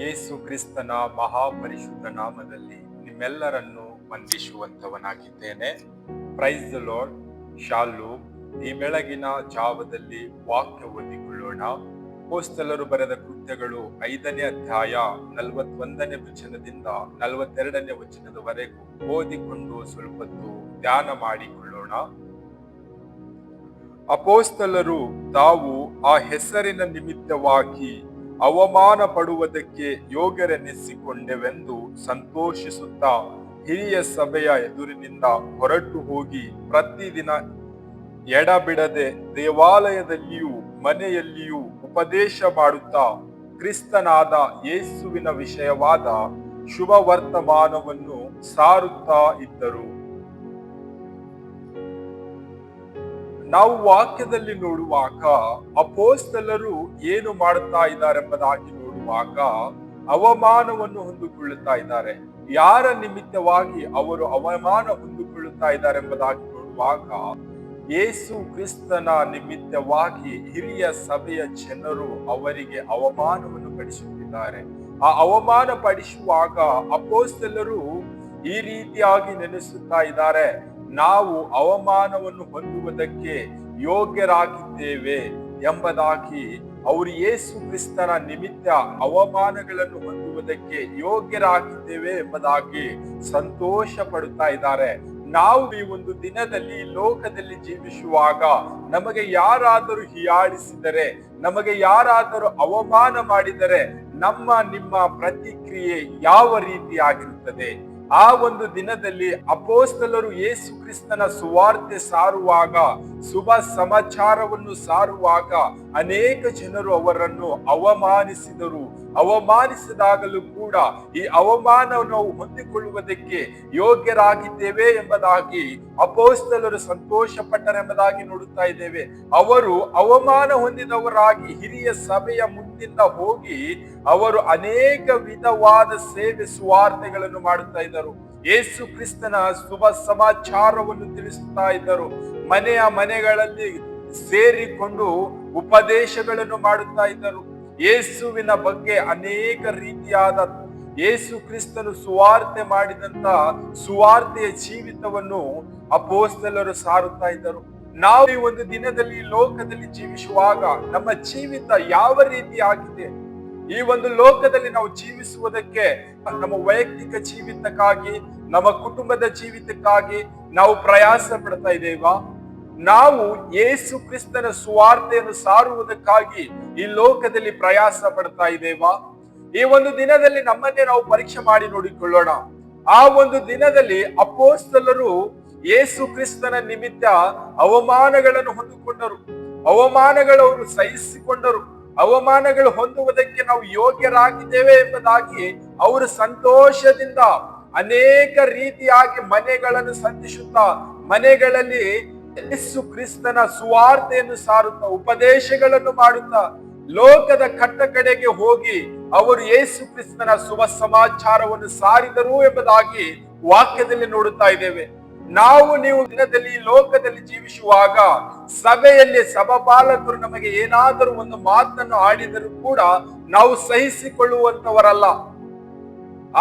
ಯೇಸು ಕ್ರಿಸ್ತನ ಮಹಾಪರಿಶುದ್ಧ ನಾಮದಲ್ಲಿ ನಿಮ್ಮೆಲ್ಲರನ್ನು ವಂದಿಸುವಂತವನಾಗಿದ್ದೇನೆ ಪ್ರೈಸ್ ಲಾರ್ಡ್ ಶಾಲು, ಈ ಬೆಳಗಿನ ಜಾವದಲ್ಲಿ ವಾಕ್ಯ ಓದಿಕೊಳ್ಳೋಣ. ಪೋಸ್ತಲರು ಬರೆದ ಕೃತ್ಯಗಳು ಐದನೇ ಅಧ್ಯಾಯ ನಲವತ್ತೊಂದನೇ ವಚನದಿಂದ ನಲವತ್ತೆರಡನೇ ವಚನದವರೆಗೂ ಓದಿಕೊಂಡು ಸ್ವಲ್ಪತ್ತು ಧ್ಯಾನ ಮಾಡಿಕೊಳ್ಳೋಣ. ಅಪೋಸ್ತಲರು ತಾವು ಆ ಹೆಸರಿನ ನಿಮಿತ್ತವಾಗಿ ಅವಮಾನ ಪಡುವುದಕ್ಕೆ ಯೋಗ್ಯರೆನಿಸಿಕೊಂಡೆವೆಂದು ಸಂತೋಷಿಸುತ್ತಾ ಹಿರಿಯ ಸಭೆಯ ಎದುರಿನಿಂದ ಹೊರಟು ಹೋಗಿ ಪ್ರತಿದಿನ ಎಡಬಿಡದೆ ದೇವಾಲಯದಲ್ಲಿಯೂ ಮನೆಯಲ್ಲಿಯೂ ಉಪದೇಶ ಮಾಡುತ್ತಾ ಕ್ರಿಸ್ತನಾದ ಯೇಸುವಿನ ವಿಷಯವಾದ ಶುಭ ವರ್ತಮಾನವನ್ನು ಸಾರುತ್ತಾ ಇದ್ದರು. ನಾವು ವಾಕ್ಯದಲ್ಲಿ ನೋಡುವಾಗ ಅಪೋಸ್ತಲರು ಏನು ಮಾಡುತ್ತಾ ಇದ್ದಾರೆಂಬುದಾಗಿ ನೋಡುವಾಗ ಅವಮಾನವನ್ನು ಹೊಂದಿಕೊಳ್ಳುತ್ತಾ ಇದ್ದಾರೆ. ಯಾರ ನಿಮಿತ್ತವಾಗಿ ಅವರು ಅವಮಾನ ಹೊಂದಿಕೊಳ್ಳುತ್ತಾ ಇದ್ದಾರೆ ಎಂಬುದಾಗಿ ನೋಡುವಾಗ ಯೇಸು ಕ್ರಿಸ್ತನ ನಿಮಿತ್ತವಾಗಿ ಹಿರಿಯ ಸಭೆಯ ಜನರು ಅವರಿಗೆ ಅವಮಾನವನ್ನು ಪಡಿಸುತ್ತಿದ್ದಾರೆ. ಆ ಅವಮಾನ ಪಡಿಸುವಾಗ ಅಪೋಸ್ತಲರು ಈ ರೀತಿಯಾಗಿ ನೆನೆಸುತ್ತಾ ಇದ್ದಾರೆ. ನಾವು ಅವಮಾನವನ್ನು ಹೊಂದುವುದಕ್ಕೆ ಯೋಗ್ಯರಾಗಿದ್ದೇವೆ ಎಂಬುದಾಗಿ ಅವರು ಯೇಸು ಕ್ರಿಸ್ತನ ನಿಮಿತ್ತ ಅವಮಾನಗಳನ್ನು ಹೊಂದುವುದಕ್ಕೆ ಯೋಗ್ಯರಾಗಿದ್ದೇವೆ ಎಂಬುದಾಗಿ ಸಂತೋಷ ಪಡುತ್ತಾ ಇದ್ದಾರೆ. ನಾವು ಈ ಒಂದು ದಿನದಲ್ಲಿ ಲೋಕದಲ್ಲಿ ಜೀವಿಸುವಾಗ ನಮಗೆ ಯಾರಾದರೂ ಹಿಯಾಳಿಸಿದರೆ, ನಮಗೆ ಯಾರಾದರೂ ಅವಮಾನ ಮಾಡಿದರೆ ನಮ್ಮ ನಿಮ್ಮ ಪ್ರತಿಕ್ರಿಯೆ ಯಾವ ರೀತಿಯಾಗಿರುತ್ತದೆ? ಆ ಒಂದು ದಿನದಲ್ಲಿ ಅಪೋಸ್ತಲರು ಯೇಸು ಕ್ರಿಸ್ತನ ಸುವಾರ್ತೆ ಸಾರುವಾಗ ಶುಭ ಸಮಾಚಾರವನ್ನು ಸಾರುವಾಗ ಅನೇಕ ಜನರು ಅವರನ್ನು ಅವಮಾನಿಸಿದರು. ಅವಮಾನಿಸಿದಾಗಲೂ ಕೂಡ ಈ ಅವಮಾನವನ್ನು ನಾವು ಹೊಂದಿಕೊಳ್ಳುವುದಕ್ಕೆ ಯೋಗ್ಯರಾಗಿದ್ದೇವೆ ಎಂಬುದಾಗಿ ಅಪೋಸ್ತಲರು ಸಂತೋಷ ಪಟ್ಟರೆಂಬುದಾಗಿ ನೋಡುತ್ತಾ ಇದ್ದೇವೆ. ಅವರು ಅವಮಾನ ಹೊಂದಿದವರಾಗಿ ಹಿರಿಯ ಸಭೆಯ ಮುಂದಿಂದ ಹೋಗಿ ಅವರು ಅನೇಕ ವಿಧವಾದ ಸೇವೆ ಸುವಾರ್ತೆಗಳನ್ನು ಮಾಡುತ್ತಾ ಇದ್ದರು. ಯೇಸು ಕ್ರಿಸ್ತನ ಶುಭ ಸಮಾಚಾರವನ್ನು ತಿಳಿಸುತ್ತಾ ಇದ್ದರು. ಮನೆಯ ಮನೆಗಳಲ್ಲಿ ಸೇರಿಕೊಂಡು ಉಪದೇಶಗಳನ್ನು ಮಾಡುತ್ತಾ ಇದ್ದರು ಯೇಸುವಿನ ಬಗ್ಗೆ ಅನೇಕ ರೀತಿಯಾದ ಯೇಸು ಕ್ರಿಸ್ತನು ಸುವಾರ್ತೆ ಮಾಡಿದಂತ ಸುವಾರ್ತೆಯ ಜೀವಿತವನ್ನು ಅಪೋಸ್ತಲರು ಸಾರುತ್ತಾ ಇದ್ದರು. ನಾವು ಈ ಒಂದು ದಿನದಲ್ಲಿ ಲೋಕದಲ್ಲಿ ಜೀವಿಸುವಾಗ ನಮ್ಮ ಜೀವಿತ ಯಾವ ರೀತಿ ಆಗಿದೆ? ಈ ಒಂದು ಲೋಕದಲ್ಲಿ ನಾವು ಜೀವಿಸುವುದಕ್ಕೆ ನಮ್ಮ ವೈಯಕ್ತಿಕ ಜೀವಿತಕ್ಕಾಗಿ, ನಮ್ಮ ಕುಟುಂಬದ ಜೀವಿತಕ್ಕಾಗಿ ನಾವು ಪ್ರಯಾಸ ಪಡ್ತಾ ಇದ್ದೇವಾ? ನಾವು ಯೇಸು ಕ್ರಿಸ್ತನ ಸುವಾರ್ತೆಯನ್ನು ಸಾರುವುದಕ್ಕಾಗಿ ಈ ಲೋಕದಲ್ಲಿ ಪ್ರಯಾಸ ಪಡ್ತಾ ಇದ್ದೇವಾ? ಈ ಒಂದು ದಿನದಲ್ಲಿ ನಮ್ಮನ್ನೇ ನಾವು ಪರೀಕ್ಷೆ ಮಾಡಿ ನೋಡಿಕೊಳ್ಳೋಣ. ಆ ಒಂದು ದಿನದಲ್ಲಿ ಅಪೋಸ್ತಲರು ಯೇಸು ಕ್ರಿಸ್ತನ ನಿಮಿತ್ತ ಅವಮಾನಗಳನ್ನು ಹೊಂದಿಕೊಂಡರು. ಅವಮಾನಗಳವರು ಸಹಿಸಿಕೊಂಡರು. ಅವಮಾನಗಳು ಹೊಂದುವುದಕ್ಕೆ ನಾವು ಯೋಗ್ಯರಾಗಿದ್ದೇವೆ ಎಂಬುದಾಗಿ ಅವರು ಸಂತೋಷದಿಂದ ಅನೇಕ ರೀತಿಯಾಗಿ ಮನೆಗಳನ್ನು ಸಂಧಿಸುತ್ತಾ ಮನೆಗಳಲ್ಲಿ ಯೇಸು ಕ್ರಿಸ್ತನ ಸುವಾರ್ತೆಯನ್ನು ಸಾರುತ್ತಾ ಉಪದೇಶಗಳನ್ನು ಮಾಡುತ್ತಾ ಲೋಕದ ಕಟ್ಟ ಕಡೆಗೆ ಹೋಗಿ ಅವರು ಯೇಸು ಕ್ರಿಸ್ತನ ಶುಭ ಸಮಾಚಾರವನ್ನು ಸಾರಿದರು ಎಂಬುದಾಗಿ ವಾಕ್ಯದಲ್ಲಿ ನೋಡುತ್ತಾ ಇದ್ದೇವೆ. ನಾವು ನೀವು ದಿನದಲ್ಲಿ ಲೋಕದಲ್ಲಿ ಜೀವಿಸುವಾಗ ಸಭೆಯಲ್ಲಿ ಸಭಪಾಲಕರು ನಮಗೆ ಏನಾದರೂ ಒಂದು ಮಾತನ್ನು ಆಡಿದರೂ ಕೂಡ ನಾವು ಸಹಿಸಿಕೊಳ್ಳುವಂತವರಲ್ಲ.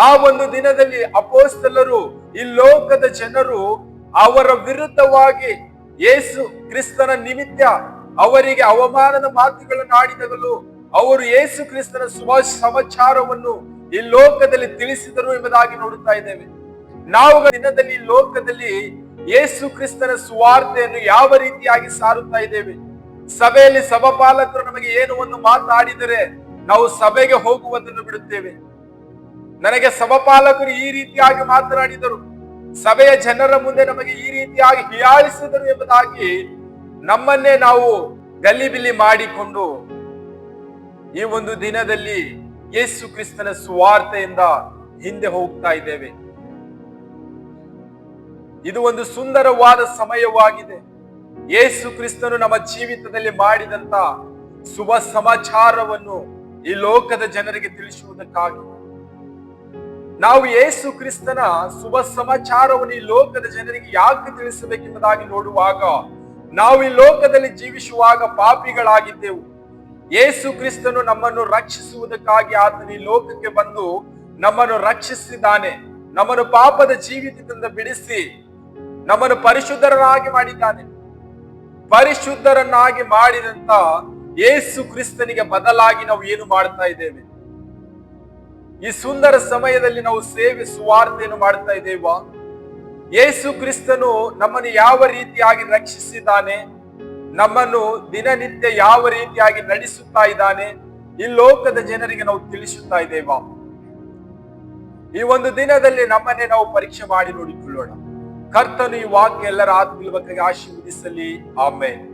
ಆ ಒಂದು ದಿನದಲ್ಲಿ ಅಪೋಸ್ತಲರು, ಈ ಲೋಕದ ಜನರು ಅವರ ವಿರುದ್ಧವಾಗಿ ಯೇಸು ಕ್ರಿಸ್ತನ ನಿಮಿತ್ತ ಅವರಿಗೆ ಅವಮಾನದ ಮಾತುಗಳನ್ನು ಆಡಿದಗಲು ಅವರು ಯೇಸು ಕ್ರಿಸ್ತನ ಶುಭ ಸಮಾಚಾರವನ್ನು ಈ ಲೋಕದಲ್ಲಿ ತಿಳಿಸಿದರು ಎಂಬುದಾಗಿ ನೋಡುತ್ತಾ ಇದ್ದೇವೆ. ನಾವು ದಿನದಲ್ಲಿ ಲೋಕದಲ್ಲಿ ಯೇಸು ಕ್ರಿಸ್ತನ ಸುವಾರ್ತೆಯನ್ನು ಯಾವ ರೀತಿಯಾಗಿ ಸಾರುತ್ತಾ ಇದ್ದೇವೆ? ಸಭೆಯಲ್ಲಿ ಸಭಾಪಾಲಕರು ನಮಗೆ ಏನು ಒಂದು ಮಾತಾಡಿದರೆ ನಾವು ಸಭೆಗೆ ಹೋಗುವುದನ್ನು ಬಿಡುತ್ತೇವೆ. ನನಗೆ ಸಭಾಪಾಲಕರು ಈ ರೀತಿಯಾಗಿ ಮಾತನಾಡಿದರು. ಸಭೆಯ ಜನರ ಮುಂದೆ ನಮಗೆ ಈ ರೀತಿಯಾಗಿ ಹೀಯಾಳಿಸಿದರು ಎಂಬುದಾಗಿ ನಮ್ಮನ್ನೇ ನಾವು ಗಲ್ಲಿಬಿಲ್ಲಿ ಮಾಡಿಕೊಂಡು ಈ ಒಂದು ದಿನದಲ್ಲಿ ಯೇಸು ಕ್ರಿಸ್ತನ ಸುವಾರ್ತೆಯಿಂದ ಹಿಂದೆ ಹೋಗ್ತಾ ಇದ್ದೇವೆ. ಇದು ಒಂದು ಸುಂದರವಾದ ಸಮಯವಾಗಿದೆ. ಯೇಸು ಕ್ರಿಸ್ತನು ನಮ್ಮ ಜೀವಿತದಲ್ಲಿ ಮಾಡಿದಂತ ಶುಭ ಸಮಾಚಾರವನ್ನು ಈ ಲೋಕದ ಜನರಿಗೆ ತಿಳಿಸುವುದಕ್ಕಾಗಿ. ನಾವು ಯೇಸು ಕ್ರಿಸ್ತನ ಶುಭ ಸಮಾಚಾರವನ್ನು ಈ ಲೋಕದ ಜನರಿಗೆ ಯಾಕೆ ತಿಳಿಸಬೇಕೆಂಬುದಾಗಿ ನೋಡುವಾಗ ನಾವು ಈ ಲೋಕದಲ್ಲಿ ಜೀವಿಸುವಾಗ ಪಾಪಿಗಳಾಗಿದ್ದೆವು. ಯೇಸು ಕ್ರಿಸ್ತನು ನಮ್ಮನ್ನು ರಕ್ಷಿಸುವುದಕ್ಕಾಗಿ ಆತನ ಈ ಲೋಕಕ್ಕೆ ಬಂದು ನಮ್ಮನ್ನು ರಕ್ಷಿಸಿದ್ದಾನೆ. ನಮ್ಮನ್ನು ಪಾಪದ ಜೀವಿತದಿಂದ ಬಿಡಿಸಿ ನಮ್ಮನ್ನು ಪರಿಶುದ್ಧರನ್ನಾಗಿ ಮಾಡಿದ್ದಾನೆ. ಪರಿಶುದ್ಧರನ್ನಾಗಿ ಮಾಡಿದಂತ ಯೇಸು ಕ್ರಿಸ್ತನಿಗೆ ಬದಲಾಗಿ ನಾವು ಏನು ಮಾಡ್ತಾ ಇದ್ದೇವೆ? ಈ ಸುಂದರ ಸಮಯದಲ್ಲಿ ನಾವು ಸೇವೆ ಸುವಾರ್ತೆಯನ್ನು ಮಾಡ್ತಾ ಇದ್ದೇವ. ಯೇಸು ಕ್ರಿಸ್ತನು ನಮ್ಮನ್ನು ಯಾವ ರೀತಿಯಾಗಿ ರಕ್ಷಿಸಿದ್ದಾನೆ, ನಮ್ಮನ್ನು ದಿನನಿತ್ಯ ಯಾವ ರೀತಿಯಾಗಿ ನಡೆಸುತ್ತಾ ಇದ್ದಾನೆ, ಈ ಲೋಕದ ಜನರಿಗೆ ನಾವು ತಿಳಿಸುತ್ತಾ ಇದ್ದೇವ. ಈ ಒಂದು ದಿನದಲ್ಲಿ ನಮ್ಮನ್ನೇ ನಾವು ಪರೀಕ್ಷೆ ಮಾಡಿ ನೋಡಿಕೊಳ್ಳೋಣ. ಕರ್ತನು ಈ ವಾಕ್ಯ ಎಲ್ಲರ ಆತ್ಮೀಲ್ವಕ್ಕಾಗಿ ಆಶೀರ್ವದಿಸಲಿ. ಆಮೇಲೆ